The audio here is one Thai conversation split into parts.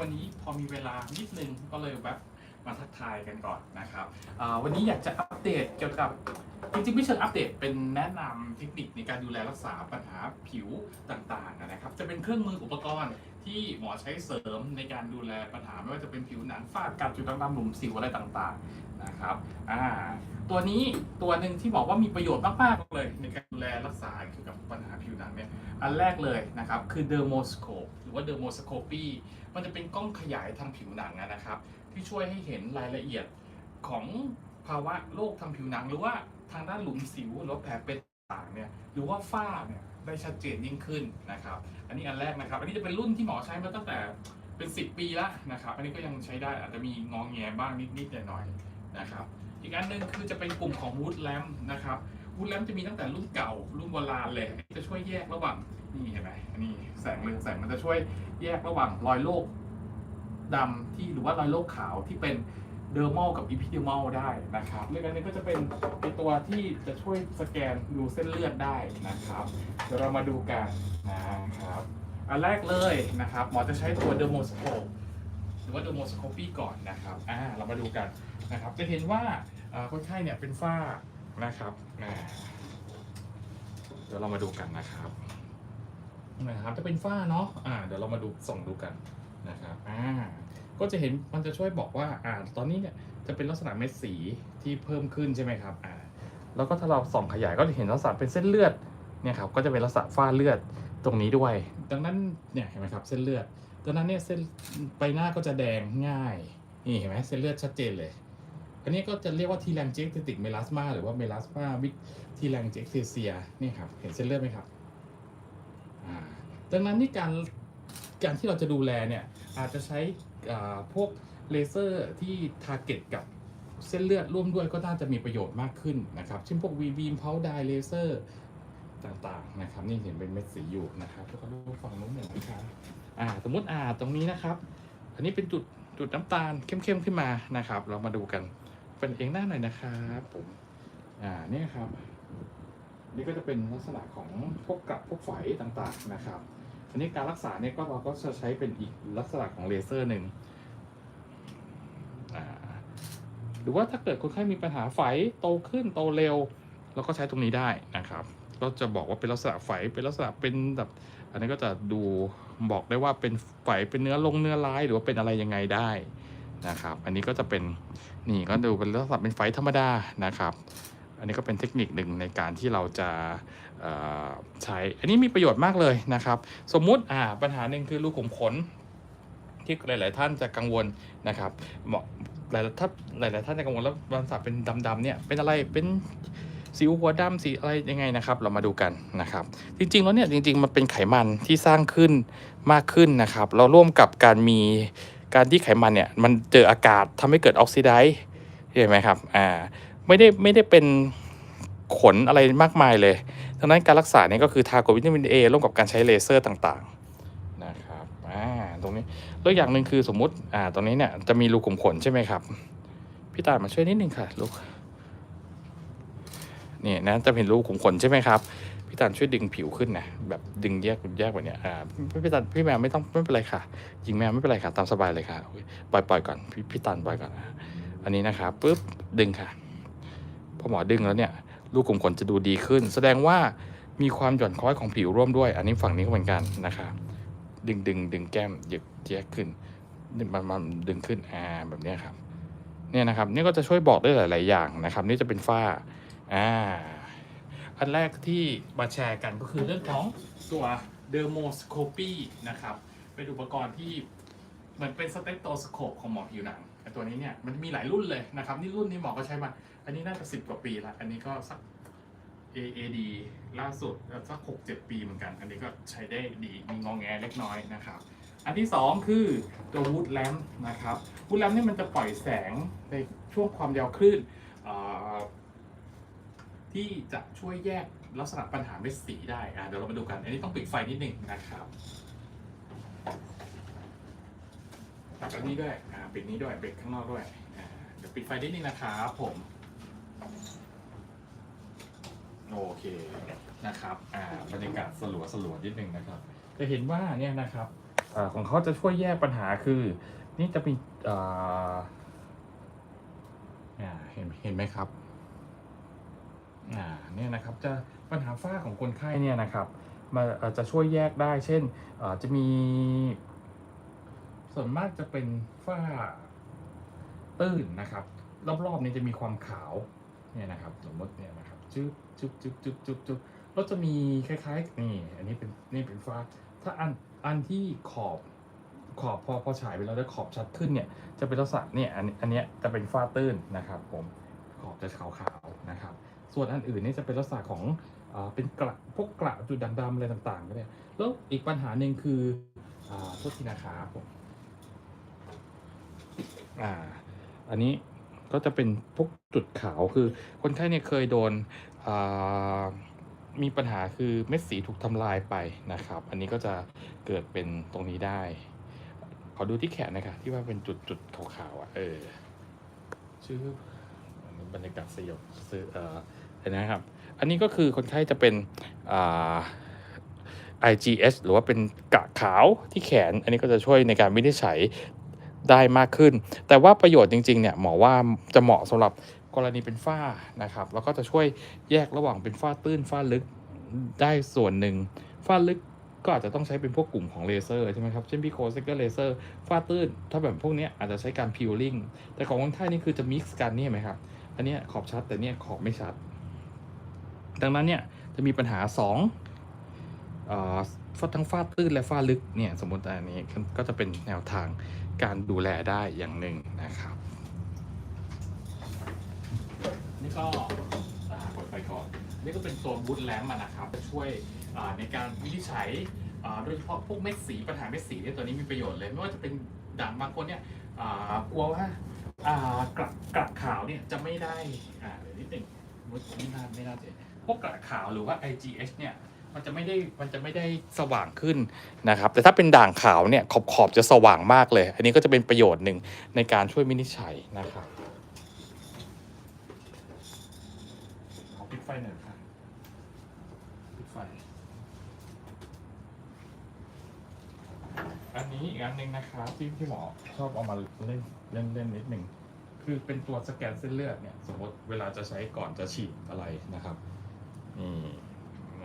วันนี้พอมีเวลานิดนึงก็เลยแบบมาทักทายกันก่อนนะครับวันนี้อยากจะอัปเดตเกี่ยวกับจริงๆไม่เชิงอัปเดตเป็นแนะนำเทคนิคในการดูแลรักษาปัญหาผิวต่างๆนะครับ จะเป็นเครื่องมืออุปกรณ์ ที่หมอใช้เสริมในการดูแลปัญหาไม่ว่าจะเป็นผิวหนังฝ้ากัดจุดด่างๆหลุมสิวอะไรต่างๆนะครับอ่าตัวนี้ตัวหนึ่งที่บอกว่ามีประโยชน์มากๆเลย ในการดูแลรักษาเกี่ยวกับปัญหาผิวหนังเนี่ยอันแรกเลยนะครับคือเดอร์โมสโคปหรือว่าเดอร์โมสโคปีมันจะเป็นกล้องขยายทางผิวหนังนะครับ ที่ช่วยให้เห็นรายละเอียดของภาวะโรคทางผิวหนัง หรือว่าทางด้านหลุมสิวหรือแผลเป็นต่างเนี่ยหรือว่าฝ้าเนี่ย ได้ชัดเจนยิ่งขึ้นนะครับ อันนี้อันแรกนะครับ อันนี้จะเป็นรุ่นที่หมอใช้มาตั้งแต่เป็น 10 ปีแล้วนะครับ อันนี้ก็ยังใช้ได้อาจจะมีงองแงบ้างนิดๆหน่อยๆนะครับ อีกอันหนึงคือจะเป็นกลุ่มของวูดแลมนะครับวูดแลมจะมีตั้งแต่รุ่นเก่า รุ่นโบราณเลยจะช่วยแยกระหว่างนี่เห็นไหมอันนี้แสงเรืองแสงมันจะช่วยแยกระหว่างรอยโรคดำที่หรือว่ารอยโรคขาวที่เป็น เดอร์มอลกับอีพิเดอร์มอลได้นะครับเรื่องอันนี้ก็จะเป็นไอตัวที่จะช่วยสแกนดูเส้นเลือดได้นะครับ เดี๋ยวเรามาดูกันนะครับอันแรกเลยนะครับ หมอจะใช้ตัวเดอร์โมสโคปหรือว่าเดอร์โมสโคปีก่อนนะครับอ่าเรามาดูกันนะครับ จะเห็นว่าคนไข้เนี่ยเป็นฝ้านะครับเดี๋ยวเรามาดูกันนะครับนะครับจะเป็นฝ้าเนาะอ่าเดี๋ยวเรามาดูส่องดูกัน นะครับอ่าก็จะเห็นมันจะช่วยบอกว่าอ่าตอนนี้เนี่ยจะเป็นลักษณะเม็ดสีที่เพิ่มขึ้นใช่ไหมครับอ่าแล้วก็ถ้าเราส่องขยายก็จะเห็นลักษณะเป็นเส้นเลือดเนี่ยครับก็จะเป็นลักษณะฝ้าเลือดตรงนี้ด้วย ดังนั้นเนี่ยเห็นไหมครับเส้นเลือดดังนั้นเนี่ยเส้นใบหน้าก็จะแดงง่ายนี่เห็นไหมเส้นเลือดชัดเจนเลย อันนี้ก็จะเรียกว่าทีแรงเจคติกเมลาสมาหรือว่าเมลาสมาวิทีแรงเจคเซียนี่ครับเห็นเส้นเลือดไหมครับอ่าดังนั้นนี่การ การที่เราจะดูแลเนี่ยอาจจะใช้พวกเลเซอร์ที่ทาร์เก็ตกับเส้นเลือดร่วมด้วยก็น่าจะมีประโยชน์มากขึ้นนะครับเช่นพวกวีบีมเพาไดเลเซอร์ต่างๆนะครับนี่เห็นเป็นเม็ดสีอยู่นะครับแล้วก็ดูฝั่งนู้นหน่อยนะครับอ่าสมมติอ่าตรงนี้นะครับ อันนี้เป็นจุดจุดน้ำตาลเข้มๆขึ้นมานะครับ เรามาดูกันเป็นเองหน้าหน่อยนะครับผมอ่าเนี่ยครับ นี่ก็จะเป็นลักษณะของพวกกลับพวกไฝต่างๆนะครับ อันนี้การรักษาเนี่ยก็เราก็จะใช้เป็นอีกลักษณะของเลเซอร์หนึ่งหรือว่าถ้าเกิดคนไข้มีปัญหาไฝโตขึ้นโตเร็ว เราก็ใช้ตรงนี้ได้นะครับ ก็จะบอกว่าเป็นลักษณะไฝเป็นลักษณะเป็นแบบ อันนี้ก็จะดูบอกได้ว่าเป็นไฝเป็นเนื้อลงเนื้อร้ายหรือว่าเป็นอะไรยังไงได้นะครับ อันนี้ก็จะเป็นนี่ก็ดูเป็นลักษณะเป็นไฝธรรมดานะครับ อันนี้ก็เป็นเทคนิคหนึ่งในการที่เราจะใช้ อันนี้มีประโยชน์มากเลยนะครับ สมมุติอ่าปัญหาหนึ่งคือรูขุมขนที่หลาย ๆ ท่านจะกังวลนะครับเหมาะหลายๆถ้าหลาย ๆ ท่านจะกังวลแล้วบางสัตว์เป็นดำ ๆ เนี่ย เป็นอะไร เป็นสิวหัวดำสีอะไรยังไงนะครับ เรามาดูกันนะครับ จริง ๆ แล้วเนี่ย จริง ๆ มันเป็นไขมันที่สร้างขึ้นมากขึ้นนะครับ เราร่วมกับการมีการที่ไขมันเนี่ย มันเจออากาศทำให้เกิดออกซิไดซ์เห็นไหมครับ อ่า ไม่ได้ไม่ได้เป็นขนอะไรมากมายเลยดังนั้นการรักษาเนี่ยก็คือทากับวิตามินเอร่วมกับการใช้เลเซอร์ต่างๆนะครับอ่าตรงนี้แล้วอย่างหนึ่งคือสมมุติอ่าตรงนี้เนี่ยจะมีรูขุมขนใช่ไหมครับ พี่ตามาช่วยนิดนึงค่ะลูกนี่นะจะเห็นรูขุมขนใช่ไหมครับพี่ตาลช่วยดึงผิวขึ้นนะแบบดึงแยกแยกแบบเนี้ยอ่าพี่พี่ตาลพี่แมวไม่ต้องไม่เป็นไรค่ะยิงแมวไม่เป็นไรค่ะตามสบายเลยค่ะปล่อยปล่อยก่อนพี่พี่ตาลปล่อยก่อนนะอันนี้นะครับปุ๊บดึงค่ะ พอหมอดึงแล้วเนี่ยรูขุมขนจะดูดีขึ้น แสดงว่ามีความหย่อนคล้อยของผิวร่วมด้วย อันนี้ฝั่งนี้ก็เหมือนกันนะครับดึงดึงดึงแก้มหยึกแยกขึ้นมันมันดึงขึ้นอ่าแบบนี้ครับเนี่ยนะครับนี่ก็จะช่วยบอกได้หลาย ๆ อย่างนะครับ นี่จะเป็นฝ้าอ่าอันแรกที่มาแชร์กันก็คือเรื่องของตัวเดอร์โมสโคปีนะครับ เป็นอุปกรณ์ที่เหมือนเป็นสเตตโตสโคปของหมอผิวหนังตัวนี้เนี่ยมันมีหลายรุ่นเลยนะครับ นี่รุ่นนี้หมอก็ใช้มา อันนี้น่าจะสิบกว่าปีละอันนี้ก็สัก AAD ล่าสุดสักหกเจ็ดปีเหมือนกัน อันนี้ก็ใช้ได้ดีมีงองแงเล็กน้อยนะครับ อันที่สองคือตัววูดแลมนะครับวูดแลมนี่มันจะปล่อยแสงในช่วงความยาวคลื่นที่จะช่วยแยกลักษณะปัญหาเม็ดสีได้เดี๋ยวเรามาดูกัน อันนี้ต้องปิดไฟนิดหนึ่งนะครับปิดอันนี้ด้วยปิดนี้ด้วยปิดข้างนอกด้วยเดี๋ยวปิดไฟนิดนึงนะครับผม โอเคนะครับอ่าบรรยากาศสลัวสลัวนิดนึงนะครับ จะเห็นว่าเนี่ยนะครับอาของเขาจะช่วยแยกปัญหาคือ นี่จะมีอ่าอ่าเห็นเห็นไหมครับอ่าเนี่ยนะครับจะปัญหาฝ้าของคนไข้เนี่ยนะครับมาจะช่วยแยกได้ เช่นอ่าจะมี ส่วนมากจะเป็นฝ้าตื้นนะครับ รอบๆนี้จะมีความขาวเนี่ยนะครับ สมมติเนี่ยนะครับ จึ๊บจึ๊บจึ๊บจึ๊บจึ๊บจึ๊บแล้วจะมีคล้ายๆนี่อันนี้เป็นนี่เป็นฝ้า ถ้าอันอันที่ขอบขอบพอพอฉายไปแล้วแล้วขอบชัดขึ้นเนี่ยจะเป็นลักษณะเนี่ยอันอันเนี้ยจะเป็นฝ้าตื้นนะครับผมขอบจะขาวๆนะครับ ส่วนอันอื่นนี่จะเป็นลักษณะของอ่าเป็นกระพวกกระจุดด่างดำอะไรต่างๆก็ได้แล้วอีกปัญหาหนึ่งคืออ่าโทษทีนะครับผมอ่าอันนี้ ก็จะเป็นพวกจุดขาวคือ คนไข้เนี่ยเคยโดนมีปัญหาคือเม็ดสีถูกทำลายไปนะครับ อันนี้ก็จะเกิดเป็นตรงนี้ได้ ขอดูที่แขนนะคะที่ว่าเป็นจุดจุดๆขาวๆอะเออชื่ออบรรยากาศสยบซื้อเอ่อเห็นะครับ อันนี้ก็คือคนไข้จะเป็นอ่า IGS หรือว่าเป็นกระขาวที่แขน อันนี้ก็จะช่วยในการวินิจฉัย ได้มากขึ้น แต่ว่าประโยชน์จริงๆเนี่ยหมอว่าจะเหมาะสำหรับกรณีเป็นฝ้านะครับ แล้วก็จะช่วยแยกระหว่างเป็นฝ้าตื้นฝ้าลึกได้ส่วนหนึ่งฝ้าลึกก็อาจจะต้องใช้เป็นพวกกลุ่มของเลเซอร์ใช่ไหมครับ เช่นพิโคเซกเกอร์เลเซอร์ฝ้าตื้น ถ้าแบบพวกนี้อาจจะใช้การพิวลิ่งแต่ของคนไทยนี่คือจะมิกซ์กันนี่ไหมครับ อันนี้ขอบชัดแต่เนี่ยขอบไม่ชัด ดังนั้นเนี่ยจะมีปัญหา2 ฟาดทั้งฟาดตื้นและฟาดลึกเนี่ยสมมติอันนี้ก็จะเป็นแนวทางการดูแลได้อย่างหนึ่งนะครับ นี่ก็ไปก่อน นี่ก็เป็นตัวบูทแลมป์อนะครับจะช่วยในการวินิจฉัยโดยเฉพาะพวกเม็ดสีปัญหาเม็ดสีเนี่ยตัวนี้มีประโยชน์เลย ไม่ว่าจะเป็นด่างบางคนเนี่ยกลัวว่ากลับกลับขาวเนี่ยจะไม่ได้อ่าเดี๋ยวนิดหนึ่งมุดไม่น่าไม่น่าเจอพวกกลับขาวหรือว่า IGH เนี่ย มันจะไม่ได้มันจะไม่ได้สว่างขึ้นนะครับ แต่ถ้าเป็นด่างขาวเนี่ยขอบขอบจะสว่างมากเลย อันนี้ก็จะเป็นประโยชน์หนึ่งในการช่วยวินิจฉัยนะครับขอปิดไฟหน่อยค่ะปิดไฟ อันนี้อีกอันหนึ่งนะครับที่ที่หมอชอบเอามาเล่นเล่นเล่นนิดหนึ่งคือเป็นตัวสแกนเส้นเลือดเนี่ย สมมติเวลาจะใช้ก่อนจะฉีดอะไรนะครับนี่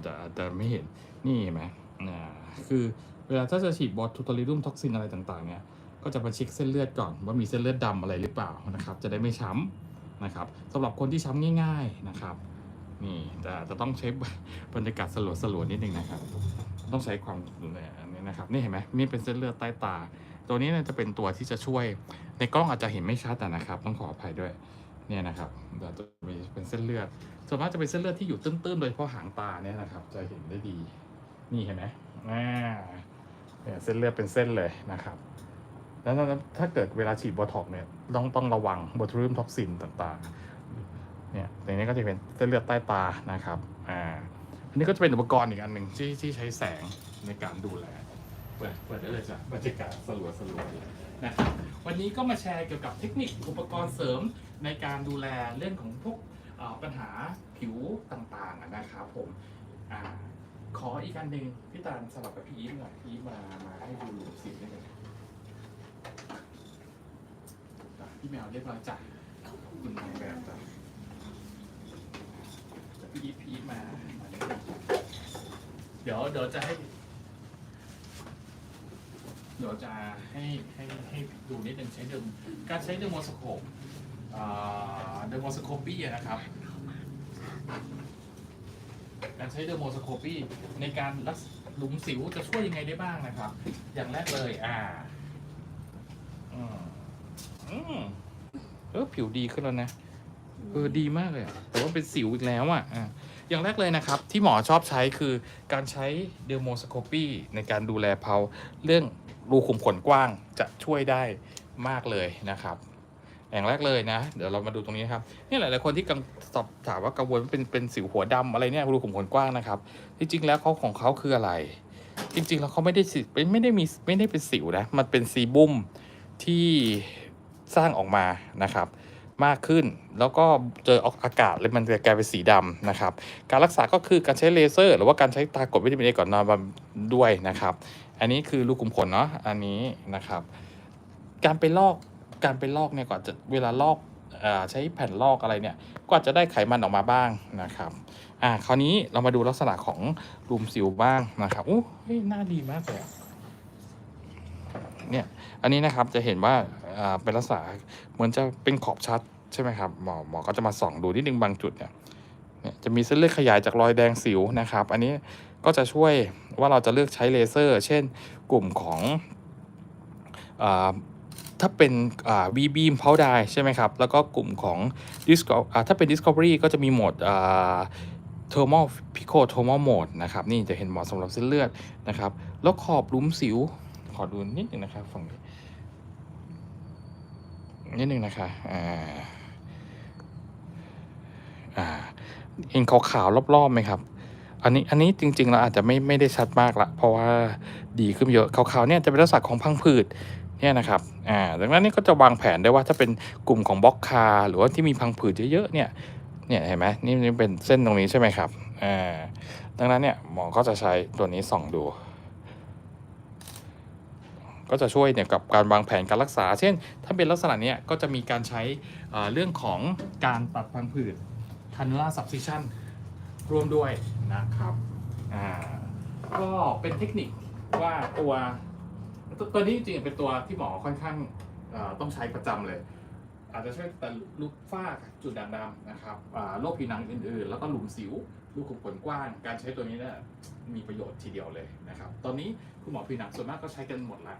มันจะอาจจะไม่เห็นนี่เห็นไหมอ่าคือเวลาถ้าจะฉีดบอทูตอริดุมท็อกซินอะไรต่างๆเนี่ยก็จะมาเช็คเส้นเลือดก่อนว่ามีเส้นเลือดดำอะไรหรือเปล่านะครับ จะได้ไม่ช้ำนะครับสำหรับคนที่ช้ำง่ายๆนะครับนี่แต่จะต้องใช้บรรยากาศสลัวสลัวๆนิดนึงนะครับ ต้องใช้ความนี่นะครับนี่เห็นไหมนี่เป็นเส้นเลือดใต้ตา ตัวนี้จะเป็นตัวที่จะช่วยในกล้องอาจจะเห็นไม่ชัดนะครับ ต้องขออภัยด้วย เนี่ยนะครับเดี๋ยวจะมีเป็นเส้นเลือดส่วนมากจะเป็นเส้นเลือดที่อยู่ตื้นๆโดยเฉพาะหางตาเนี่ยนะครับ จะเห็นได้ดี นี่เห็นไหมอ่าเนี่ยเส้นเลือดเป็นเส้นเลยนะครับแล้วถ้าเกิดเวลาฉีดโบท็อกซ์เนี่ยต้องต้องระวังโบทูลิมท็อกซินต่างๆเนี่ยในนี้ก็จะเป็นเส้นเลือดใต้ตานะครับอ่าอันนี้ก็จะเป็นอุปกรณ์อีกอันหนึ่งที่ที่ใช้แสงในการดูแลเปิดเปิดได้เลยจ้ะบรรยากาศสลัวสลัวๆ นะครับ วันนี้ก็มาแชร์เกี่ยวกับเทคนิคอุปกรณ์เสริมในการดูแลเรื่องของพวกปัญหาผิวต่างๆนะครับผมอขออีกอันหนึ่งพี่ตาลสลับกับพี่อีฟหน่อยพี่มามาให้ดูสิได้เลยพี่แมวเรียบร้อยจ้ะคุณนางแบบจ้ะพี่อีฟพี่มาเลยเดี๋ยวเดี๋ยวจะให้ เดี๋ยวจะให้ให้ให้ดูนิดนึงใช้เดิมการใช้เดโมสโคปเดโมสโคปี้นะครับ การใช้เดโมสโคปี้ในการรักหลุมสิวจะช่วยยังไงได้บ้างนะครับ อย่างแรกเลยอ่าอืมอืมเออผิวดีขึ้นแล้วนะเออดีมากเลยแต่ว่าเป็นสิวอีกแล้วอะอะอย่างแรกเลยนะครับ ที่หมอชอบใช้คือการใช้เดโมสโคปีในการดูแลเพาเรื่อง รูขุมขนกว้างจะช่วยได้มากเลยนะครับ อย่างแรกเลยนะ เดี๋ยวเรามาดูตรงนี้นะครับนี่หลายๆคนที่กังสอบถามว่ากังวลเป็นเป็นสิวหัวดำอะไรเนี่ยรูขุมขนกว้างนะครับที่จริงแล้วเขาของเขาคืออะไร จริงๆแล้วเขาไม่ได้สิไม่ไม่ได้มีไม่ได้เป็นสิวนะมันเป็นซีบุ้มที่สร้างออกมานะครับมากขึ้นแล้วก็เจอออกอากาศเลยมันจะกลายเป็นสีดำนะครับ การรักษาก็คือการใช้เลเซอร์ หรือว่าการใช้ตากดวิตามินเอก่อนนอนด้วยนะครับ อันนี้คือรูกขุมขนเนาะอันนี้นะครับ การไปลอกการไปลอกเนี่ยกว่าจะเวลาลอกอใช้แผ่นลอกอะไรเนี่ยก็อาจจะได้ไขมันออกมาบ้างนะครับอ่าคราวนี้เรามาดูลักษณะของรูมสิวบ้างนะครับอู้ยหน้าดีมากเลยเนี่ยอันนี้นะครับจะเห็นว่าอ่าเป็นลักษณะเหมือนจะเป็นขอบชัดใช่ไหมครับหมอหมอก็จะมาส่องดูนิดนึงบางจุดเนี่ยเนี่ยจะมีเส้นเลือดขยายจากรอยแดงสิวนะครับ อันนี้ ก็จะช่วยว่าเราจะเลือกใช้เลเซอร์ เช่นกลุ่มของอถ้าเป็นอ่า V beam p o w d e r ใช่ไหมครับ แล้วก็กลุ่มของ Disco อถ้าเป็น Discovery ก็จะมีโหมดอ่า Thermal Pico Thermal Mode นะครับ นี่จะเห็นเหมาะสำหรับเส้นเลือดนะครับ แล้วขอบลุมสิว ขอดูนิดหนึ่งนะครับฝั่งนี้นิดหนึ่งนะคะอ่าอ่าเห็นขาวๆรอบๆไหมครับ อันนี้อันนี้จริงๆเราอาจจะไม่ไม่ได้ชัดมากละเพราะว่าดีขึ้นเยอะขาวๆเนี่ยจะเป็นลักษณะของพังผืดเนี่ยนะครับอ่าดังนั้นนี่ก็จะวางแผนได้ว่าถ้าเป็นกลุ่มของบล็อกคาร์หรือว่าที่มีพังผืดเยอะๆเนี่ยเนี่ยเห็นไหมนี่นี่เป็นเส้นตรงนี้ใช่ไหมครับอ่าดังนั้นเนี่ยหมอก็จะใช้ตัวนี้ส่องดู ก็จะช่วยเนี่ยกับการวางแผนการรักษา เช่น ถ้าเป็นลักษณะเนี้ยก็จะมีการใช้เอ่อเรื่องของการตัดพังผืด cannula subcision ร่วมด้วยนะครับอ่าก็เป็นเทคนิคว่าตัวตัวตัวนี้จริงๆเป็นตัวที่หมอค่อนข้างเอ่อต้องใช้ประจำเลย อาจจะช่วยแต่ลุกฝ้าจุดด่างดำนะครับอ่าโรคผิวหนังอื่นๆ แล้วก็หลุมสิวลูกขุมขนกว้าง การใช้ตัวนี้เนี่ยมีประโยชน์ทีเดียวเลยนะครับ ตอนนี้คุณหมอผิวหนังส่วนมากก็ใช้กันหมดแล้ว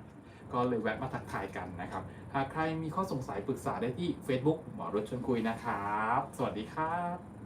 ก็เลยแวะมาทักทายกันนะครับ หากใครมีข้อสงสัยปรึกษาได้ที่ Facebook หมอรถชวนคุยนะครับ สวัสดีครับ